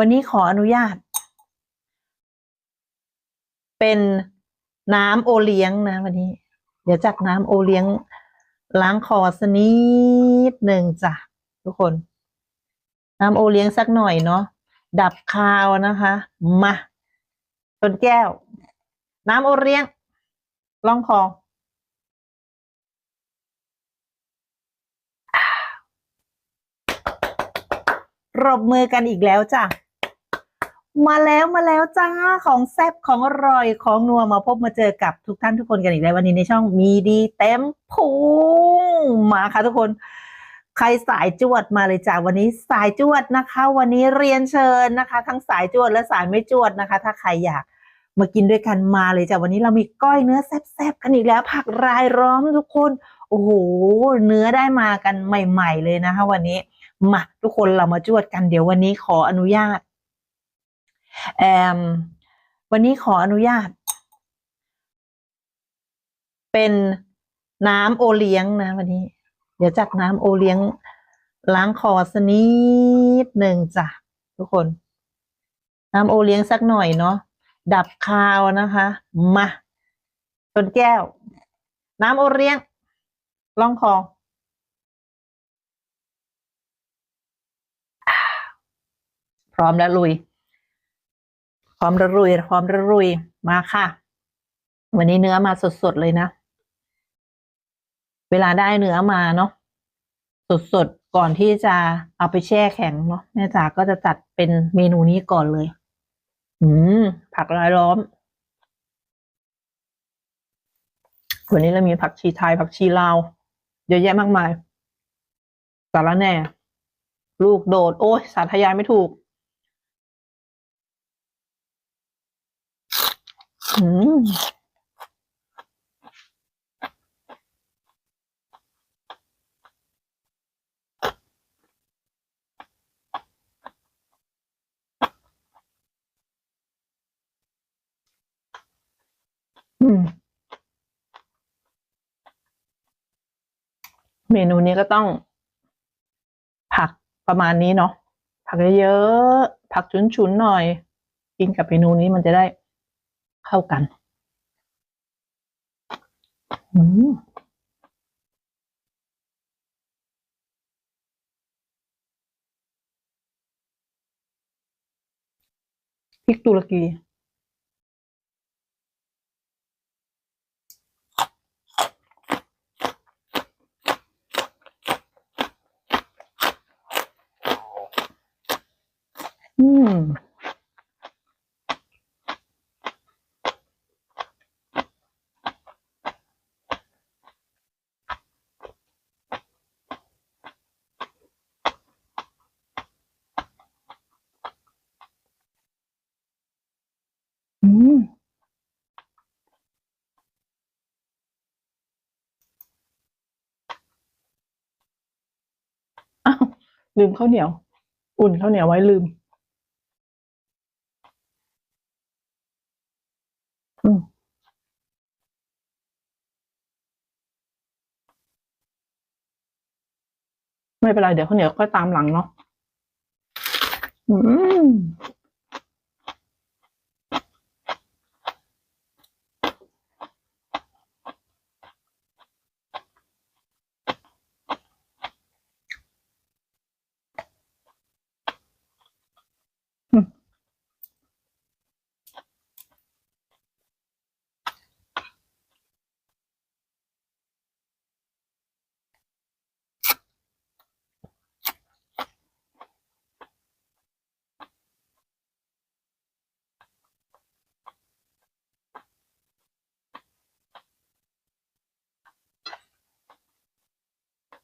วันนี้ขออนุญาต เป็นน้ำโอเลี้ยงนะ วันนี้ เดี๋ยวจัดน้ำโอเลี้ยง ล้างคอสักนิดหนึ่งจ้ะทุกคน น้ำโอเลี้ยงสักหน่อยเนาะดับคาวนะคะ มาชนแก้ว น้ำโอเลี้ยงล่องคอรบมือกันอีกแล้วจ้ะ มาแล้วมาแล้วจ้าของแซ่บของอร่อยของนัวมาพบมาเจอกับทุกท่านทุกคนกันอีกแล้ววันนี้ในช่องมีดีเต็มพุงมาค่ะทุกคน ใครสายจวดมาเลยจ้าวันนี้สายจวดนะคะ วันนี้เรียนเชิญนะคะ ทั้งสายจวดและสายไม่จวดนะคะ ถ้าใครอยากมากินด้วยกันมาเลยจ้าวันนี้เรามีก้อยเนื้อแซ่บๆกันอีกแล้วผักรายล้อมทุกคนโอ้โหเนื้อได้มากันใหม่ ๆ เลยนะคะ วันนี้มาทุกคนเรามาจวดกันเดี๋ยววันนี้ขออนุญาต แอมวันนี้ขออนุญาต เป็นน้ำโอเลี้ยงนะวันนี้ เดี๋ยวจัดน้ำโอเลี้ยง ล้างคอสักนิดหนึ่งจ้ะทุกคน น้ำโอเลี้ยงสักหน่อยเนาะดับคาวนะคะ มาชนแก้ว น้ำโอเลี้ยงล่องคอพร้อมแล้วลุย พร้อมแล้วลุยพร้อมแล้วลุยมาค่ะ วันนี้เนื้อมาสดๆเลยนะ เวลาได้เนื้อมาเนาะสดๆก่อนที่จะเอาไปแช่แข็งเนาะแม่จ๋าก็จะจัดเป็นเมนูนี้ก่อนเลย อืม ผักรายล้อมวันนี้เรามีผักชีไทยผักชีลาวเยอะแยะมากมาย สาระแหน่ ลูกโดด โอ้ยสาธยายไม่ถูก อืม อืม เมนูนี้ก็ต้อง ผักประมาณนี้เนาะผักเยอะๆผักฉุนๆหน่อย กินกับเมนูนี้มันจะได้ เข้ากันอืมพริกตุรกี อืม อืม อ้าว ลืมข้าวเหนียว อุ่นข้าวเหนียวไว้ลืม อืมไม่เป็นไร เดี๋ยวข้าวเหนียวก็ตามหลังเนาะอืม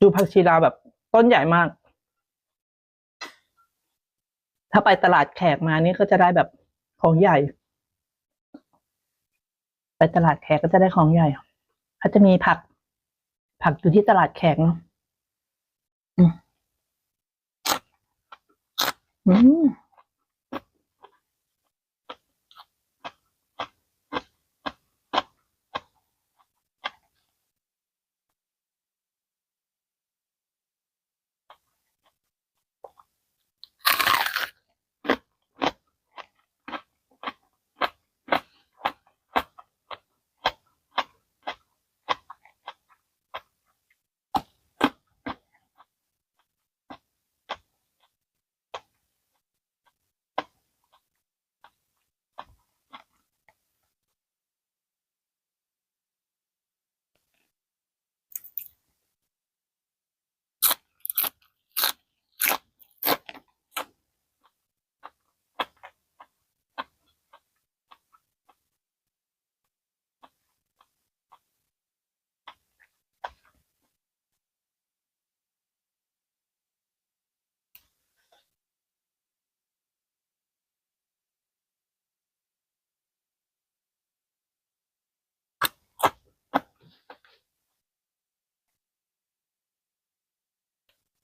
ดูผักชีลาวแบบต้นใหญ่มาก ถ้าไปตลาดแขกมานี่ก็จะได้แบบของใหญ่ ไปตลาดแขกก็จะได้ของใหญ่เขาจะมีผัก ผักอยู่ที่ตลาดแขกเนาะอืม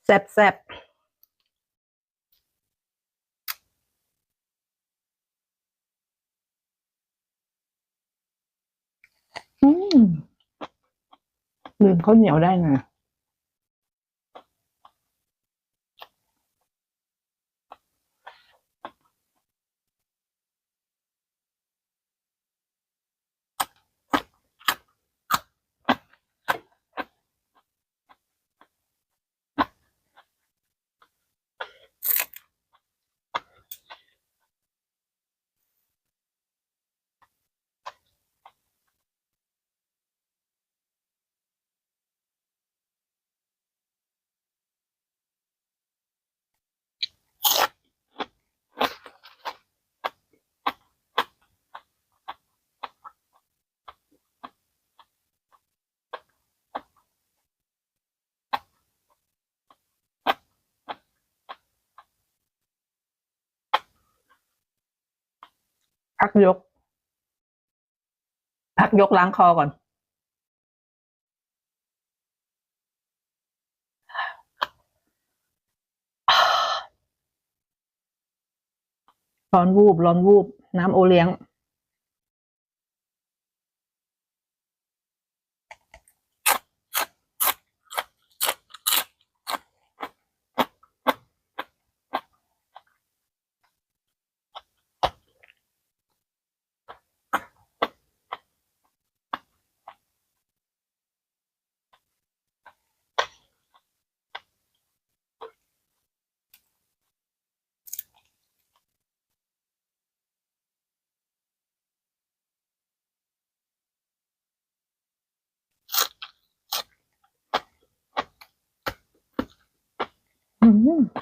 แซ่บแซ่บอืมลืมข้าวเหนียวได้ไง พักยก พักยกล้างคอก่อน ร้อนวูบ ร้อนวูบ น้ำโอเลี้ยง อืม อืม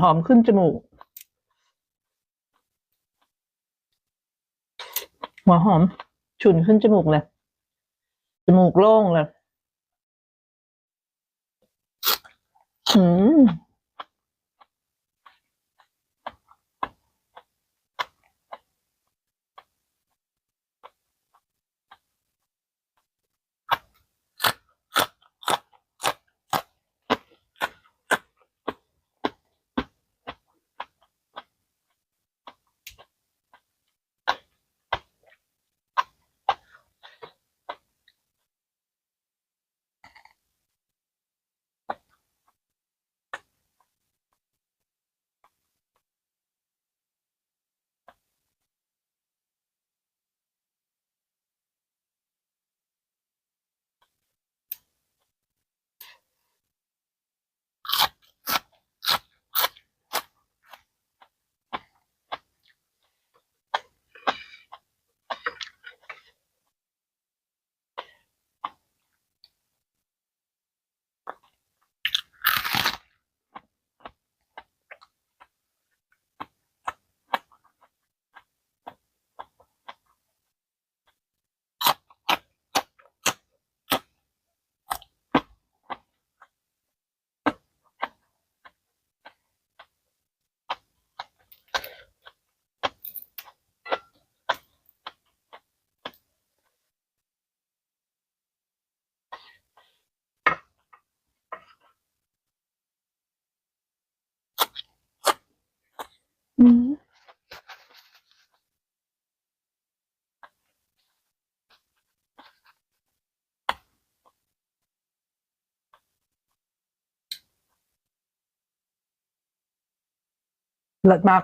หอมขึ้นจมูก หัวหอม ฉุนขึ้นจมูกเลย จมูกโล่งเลย อืม เลิศมาก